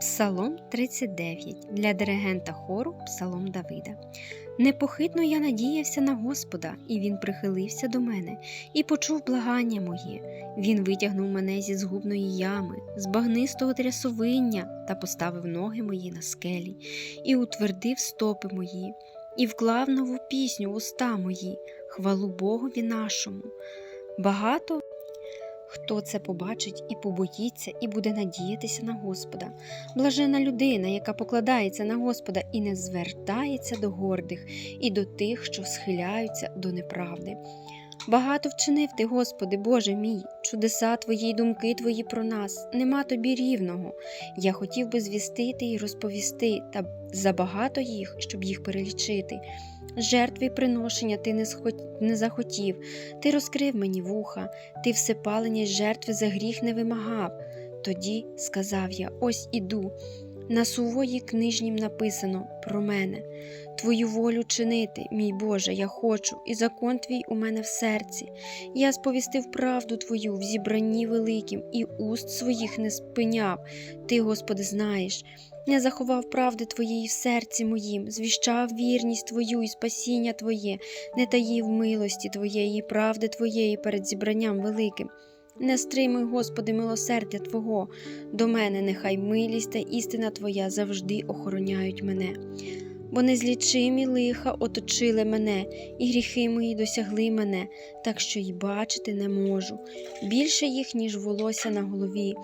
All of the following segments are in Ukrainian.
Псалом 39 для диригента хору Псалом Давида. Непохитно я надіявся на Господа, і він прихилився до мене і почув благання моє. Він витягнув мене зі згубної ями, з багнистого трясовиння та поставив ноги мої на скелі, і утвердив стопи мої, і вклав нову пісню в уста мої, хвалу Богові нашому. Багато Хто це побачить і побоїться, і буде надіятися на Господа. Блажена людина, яка покладається на Господа і не звертається до гордих, і до тих, що схиляються до неправди. Багато вчинив ти, Господи, Боже мій, чудеса Твої й думки Твої про нас, нема тобі рівного. Я хотів би звістити і розповісти, та забагато їх, щоб їх перелічити. Жертви й приношення ти не, схот- не захотів, ти розкрив мені вуха, ти всепалення й жертви за гріх не вимагав. Тоді сказав я: ось іду. На сувої книжнім написано про мене. Твою волю чинити, мій Боже, я хочу, і закон твій у мене в серці. Я сповістив правду Твою в зібранні великім, і уст своїх не спиняв. Ти, Господи, знаєш. Не заховав правди Твоєї в серці моїм, звіщав вірність Твою і спасіння Твоє, не таїв милості Твоєї, правди Твоєї перед зібранням великим. Не стримуй, Господи, милосердя Твого, до мене нехай милість та істина Твоя завжди охороняють мене. Бо незлічимі лиха оточили мене, і гріхи мої досягли мене, так що й бачити не можу. Більше їх, ніж волосся на голові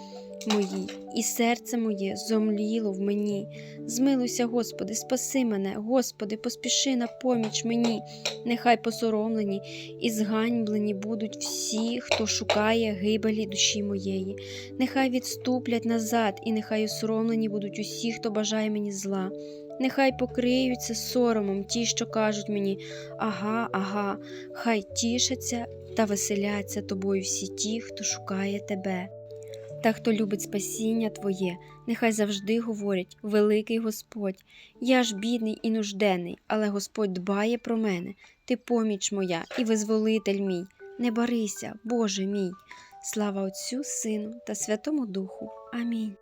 моїй, і серце моє зомліло в мені. Змилуйся, Господи, спаси мене, Господи, поспіши на поміч мені. Нехай посоромлені і зганьблені будуть всі, хто шукає гибелі душі моєї. Нехай відступлять назад, і нехай осоромлені будуть усі, хто бажає мені зла. Нехай покриються соромом ті, що кажуть мені ага, ага, хай тішаться та веселяться тобою всі ті, хто шукає тебе. Та хто любить спасіння Твоє, нехай завжди говорять великий Господь. Я ж бідний і нужденний, але Господь дбає про мене. Ти поміч моя і визволитель мій. Не барися, Боже мій. Слава Отцю, Сину та Святому Духу. Амінь.